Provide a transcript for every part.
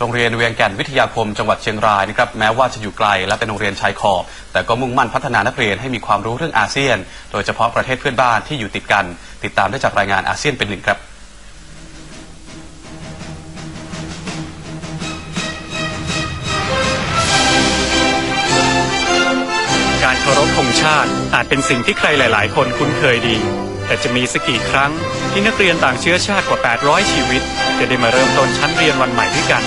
โรงเรียนเวียงแก่นวิทยาคมจังหวัดเชียงรายนะครับแม้ว่าจะอยู่ไกลและเป็นโรงเรียนชายขอบ แต่ก็มุ่งมั่นพัฒนานักเรียนให้มีความรู้เรื่องอาเซียน โดยเฉพาะประเทศเพื่อนบ้านที่อยู่ติดกัน ติดตามได้จากรายงานอาเซียนเป็นหนึ่งครับการเคารพธงชาติอาจเป็นสิ่งที่ใครหลาย ๆ คนคุ้นเคยดี แต่จะมีสักกี่ครั้งที่นักเรียนต่างเชื้อชาติกว่า 800 ชีวิต จะได้มาเริ่มต้นชั้นเรียนวันใหม่ด้วยกัน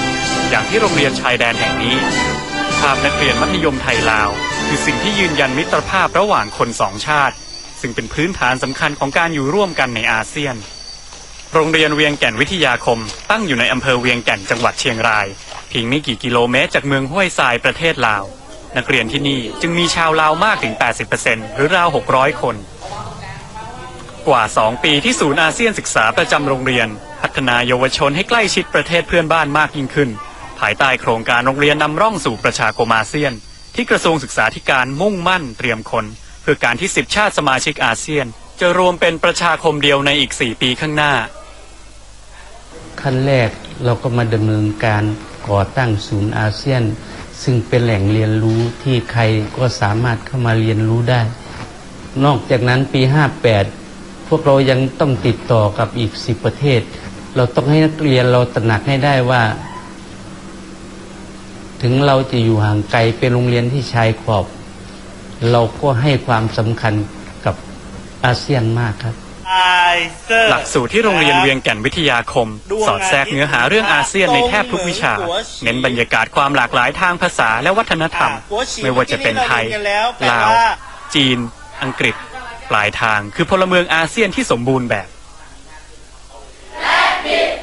อย่างที่โรงเรียนชายแดนแห่งนี้ ภาพนักเรียนมัธยมไทยลาว คือสิ่งที่ยืนยันมิตรภาพระหว่างคนสองชาติ ซึ่งเป็นพื้นฐานสำคัญของการอยู่ร่วมกันในอาเซียน โรงเรียนเวียงแก่นวิทยาคม ตั้งอยู่ในอำเภอเวียงแก่นจังหวัดเชียงรายเพียงไม่กี่กิโลเมตรจากเมืองห้วยทรายประเทศลาว นักเรียนที่นี่จึงมีชาวลาวมากถึง 80%หรือราว 600 คน กว่า 2 ปีที่ศูนย์อาเซียนศึกษาประจำโรงเรียน พัฒนาเยาวชนให้ใกล้ชิดประเทศเพื่อนบ้านมากยิ่งขึ้น ภายใต้โครงการโรงเรียนนำร่องสู่ประชาคมอาเซียน ที่กระทรวงศึกษาธิการมุ่งมั่นเตรียมคน เพื่อการที่ 10 ชาติสมาชิกอาเซียน จะรวมเป็นประชาคมเดียวในอีก 4 ปีข้างหน้า ขั้นแรกเราก็มาดำเนินการก่อตั้งศูนย์อาเซียน ซึ่งเป็นแหล่งเรียนรู้ที่ใครก็สามารถเข้ามาเรียนรู้ได้ นอกจากนั้นปี 58 พวกเรายังต้องติดต่อกับอีก 10 ประเทศ เราต้องให้นักเรียนเราตระหนักให้ได้ว่า ถึงเราจะอยู่ห่างไกลเป็นโรงเรียนที่ชายขอบ เราก็ให้ความสำคัญกับอาเซียนมากครับ หลักสูตรที่โรงเรียนเวียงแก่นวิทยาคม สอดแทรกเนื้อหาเรื่องอาเซียนในแทบทุกวิชา เน้นบรรยากาศความหลากหลายทางภาษาและวัฒนธรรม ไม่ว่าจะเป็นไทย ลาว จีน อังกฤษ ปลายทางคือพลเมืองอาเซียนที่สมบูรณ์แบบ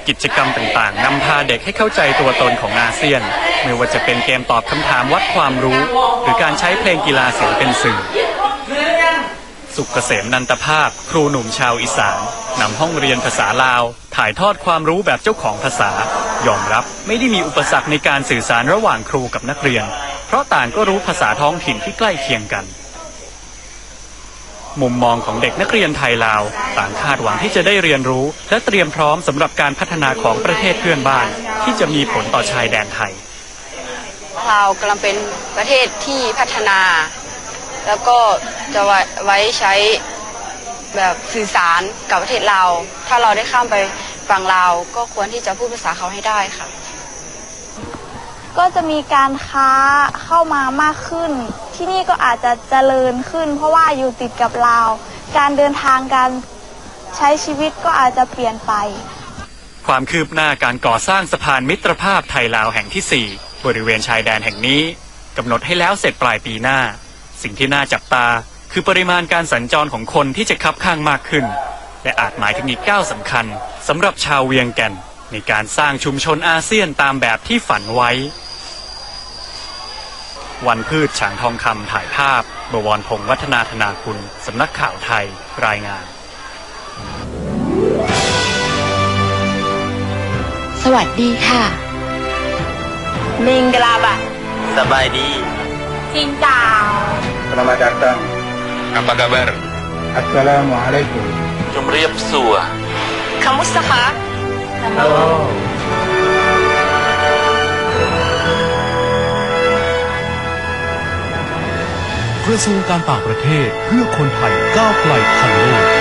กิจกรรมต่างๆ นำพาเด็กให้เข้าใจตัวตนของอาเซียน ไม่ว่าจะเป็นเกมตอบคำถามวัดความรู้ หรือการใช้เพลงกีฬาเสียงเป็นสื่อ สุขเกษมนันตภาพ ครูหนุ่มชาวอีสานนำห้องเรียนภาษาลาว ถ่ายทอดความรู้แบบเจ้าของภาษา ยอมรับไม่ได้มีอุปสรรคในการสื่อสารระหว่างครูกับนักเรียน เพราะต่างก็รู้ภาษาท้องถิ่นที่ใกล้เคียงกัน มุมมองของเด็กนักเรียนไทยลาว ต่างคาดหวังที่จะได้เรียนรู้ และเตรียมพร้อมสำหรับการพัฒนาของประเทศเพื่อนบ้าน ที่จะมีผลต่อชายแดนไทย ลาวกำลังเป็นประเทศที่พัฒนา แล้วก็จะไว้ไว้ใช้แบบสื่อสารกับประเทศลาวถ้าเราได้ข้ามไปฝั่งลาวก็ควรที่จะพูดภาษาเขาให้ได้ค่ะ ก็จะมีการค้าเข้ามามากขึ้น ที่นี่ก็อาจจะเจริญขึ้น เพราะว่าอยู่ติดกับลาว การเดินทางการใช้ชีวิตก็อาจจะเปลี่ยนไป ความคืบหน้าการก่อสร้างสะพานมิตรภาพไทยลาวแห่งที่4 บริเวณชายแดนแห่งนี้กำหนดให้แล้วเสร็จปลายปีหน้า สิ่งที่น่าจับตาคือปริมาณการสัญจรของคนที่จะคับข้างมากขึ้น และอาจหมายถึงอีกก้าวสำคัญสำหรับชาวเวียงแก่น ในการสร้างชุมชนอาเซียนตามแบบที่ฝันไว้ วันพืชฉางทองคำถ่ายภาพ บวรพงษ์วัฒนาธนาคุณสำนักข่าวไทยรายงาน สวัสดีค่ะ มิงกลาบะสบายดีจินจ่าว Selamat datang. Apa kabar Assalamualaikum. จุมเรียบสัวคามุสคะกระทรวงการต่างประเทศเพื่อคนไทยก้าวไกลทันโลก